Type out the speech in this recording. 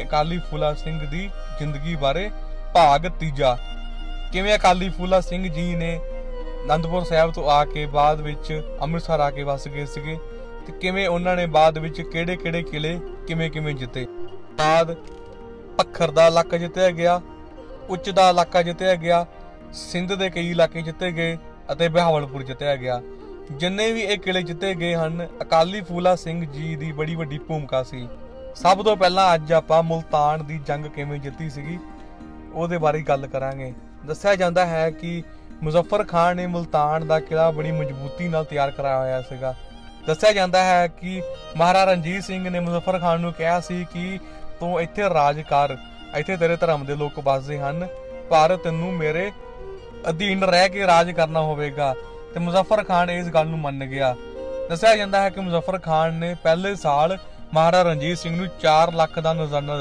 ਅਕਾਲੀ ਫੂਲਾ ਸਿੰਘ ਦੀ ਜ਼ਿੰਦਗੀ ਬਾਰੇ ਭਾਗ ਤੀਜਾ। ਕਿਵੇਂ ਅਕਾਲੀ ਫੂਲਾ ਸਿੰਘ ਜੀ ਨੇ ਅਨੰਦਪੁਰ ਸਾਹਿਬ ਤੋਂ ਆ ਕੇ ਬਾਅਦ ਵਿੱਚ ਅੰਮ੍ਰਿਤਸਰ ਆ ਕੇ ਵਸ ਗਏ ਸੀਗੇ ਤੇ ਕਿਵੇਂ ਉਹਨਾਂ ਨੇ ਬਾਅਦ ਵਿੱਚ ਕਿਹੜੇ-ਕਿਹੜੇ ਕਿਲੇ ਕਿਵੇਂ-ਕਿਵੇਂ ਜਿੱਤੇ? ਬਾਅਦ ਪੱਖਰ ਦਾ ਇਲਾਕਾ ਜਿੱਤਿਆ ਗਿਆ, ਉੱਚ ਦਾ ਇਲਾਕਾ ਜਿੱਤਿਆ ਗਿਆ, ਸਿੰਧ ਦੇ ਕਈ ਇਲਾਕੇ ਜਿੱਤੇ ਗਏ ਅਤੇ ਬਹਾਵਲਪੁਰ ਜਿੱਤਿਆ ਗਿਆ। ਜਿੰਨੇ ਵੀ ਇਹ ਕਿਲੇ ਜਿੱਤੇ ਗਏ ਹਨ, ਅਕਾਲੀ ਫੂਲਾ ਸਿੰਘ ਜੀ ਦੀ ਬੜੀ ਵੱਡੀ ਭੂਮਿਕਾ ਸੀ। ਸਭ ਤੋਂ ਪਹਿਲਾਂ ਅੱਜ ਆਪਾਂ ਮੁਲਤਾਨ ਦੀ ਜੰਗ ਕਿਵੇਂ ਜਿੱਤੀ ਸੀਗੀ, ਉਹਦੇ ਬਾਰੇ ਗੱਲ ਕਰਾਂਗੇ। ਦੱਸਿਆ ਜਾਂਦਾ ਹੈ ਕਿ ਮੁਜ਼ੱਫਰ ਖਾਨ ਨੇ ਮੁਲਤਾਨ ਦਾ ਕਿਲਾ ਬੜੀ ਮਜ਼ਬੂਤੀ ਨਾਲ ਤਿਆਰ ਕਰਾਇਆ ਹੋਇਆ ਸੀਗਾ। ਦੱਸਿਆ ਜਾਂਦਾ ਹੈ ਕਿ ਮਹਾਰਾਜਾ ਰਣਜੀਤ ਸਿੰਘ ਨੇ ਮੁਜ਼ੱਫਰ ਖਾਨ ਨੂੰ ਕਿਹਾ ਸੀ ਕਿ ਤੂੰ ਇੱਥੇ ਰਾਜ ਕਰ, ਇੱਥੇ ਤੇਰੇ ਧਰਮ ਦੇ ਲੋਕ ਵੱਸਦੇ ਹਨ, ਪਰ ਤੈਨੂੰ ਮੇਰੇ ਅਧੀਨ ਰਹਿ ਕੇ ਰਾਜ ਕਰਨਾ ਹੋਵੇਗਾ। ਤੇ ਮੁਜ਼ੱਫਰ ਖਾਨ ਇਸ ਗੱਲ ਨੂੰ ਮੰਨ ਗਿਆ। ਦੱਸਿਆ ਜਾਂਦਾ ਹੈ ਕਿ ਮੁਜ਼ੱਫਰ ਖਾਨ ਨੇ ਪਹਿਲੇ ਸਾਲ ਮਹਾਰਾਜਾ ਰਣਜੀਤ ਸਿੰਘ ਨੂੰ 4 ਲੱਖ ਦਾ ਨਜ਼ਰਾਨਾ ਦਿੱਤਾ।